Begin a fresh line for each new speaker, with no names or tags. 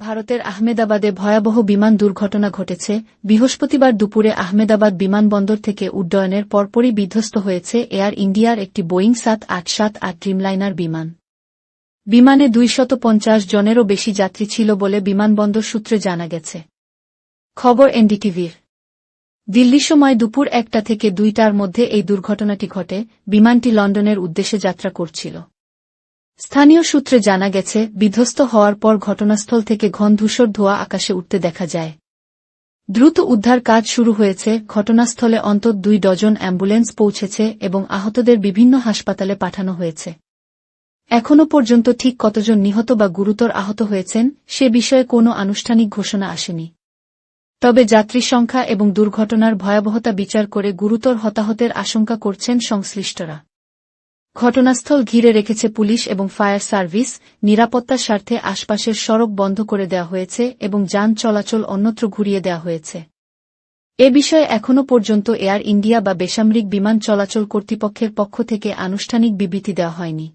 ভারতের আহমেদাবাদে ভয়াবহ বিমান দুর্ঘটনা ঘটেছে। বৃহস্পতিবার দুপুরে আহমেদাবাদ বিমানবন্দর থেকে উড্ডয়নের পরপরই বিধ্বস্ত হয়েছে এয়ার ইন্ডিয়ার একটি বোয়িং সাত আট সাত আট ড্রিমলাইনার বিমান। বিমানে দুইশত পঞ্চাশ জনেরও বেশি যাত্রী ছিল বলে বিমানবন্দর সূত্রে জানা গেছে। খবর এনডিটিভির। দিল্লি সময় দুপুর একটা থেকে দুইটার মধ্যে এই দুর্ঘটনাটি ঘটে। বিমানটি লন্ডনের উদ্দেশ্যে যাত্রা করছিল। স্থানীয় সূত্রে জানা গেছে, বিধ্বস্ত হওয়ার পর ঘটনাস্থল থেকে ঘন ধূসর ধোঁয়া আকাশে উঠতে দেখা যায়। দ্রুত উদ্ধার কাজ শুরু হয়েছে, ঘটনাস্থলে অন্তত দুই ডজন অ্যাম্বুলেন্স পৌঁছেছে এবং আহতদের বিভিন্ন হাসপাতালে পাঠানো হয়েছে। এখনও পর্যন্ত ঠিক কতজন নিহত বা গুরুতর আহত হয়েছেন, সে বিষয়ে কোনো আনুষ্ঠানিক ঘোষণা আসেনি। তবে যাত্রী সংখ্যা এবং দুর্ঘটনার ভয়াবহতা বিচার করে গুরুতর হতাহতের আশঙ্কা করছেন সংশ্লিষ্টরা। ঘটনাস্থল ঘিরে রেখেছে পুলিশ এবং ফায়ার সার্ভিস, নিরাপত্তার স্বার্থে আশপাশের সড়ক বন্ধ করে দেওয়া হয়েছে এবং যান চলাচল অন্যত্র ঘুরিয়ে দেওয়া হয়েছে। এ বিষয়ে এখনও পর্যন্ত এয়ার ইন্ডিয়া বা বেসামরিক বিমান চলাচল কর্তৃপক্ষের পক্ষ থেকে আনুষ্ঠানিক বিবৃতি দেওয়া হয়নি।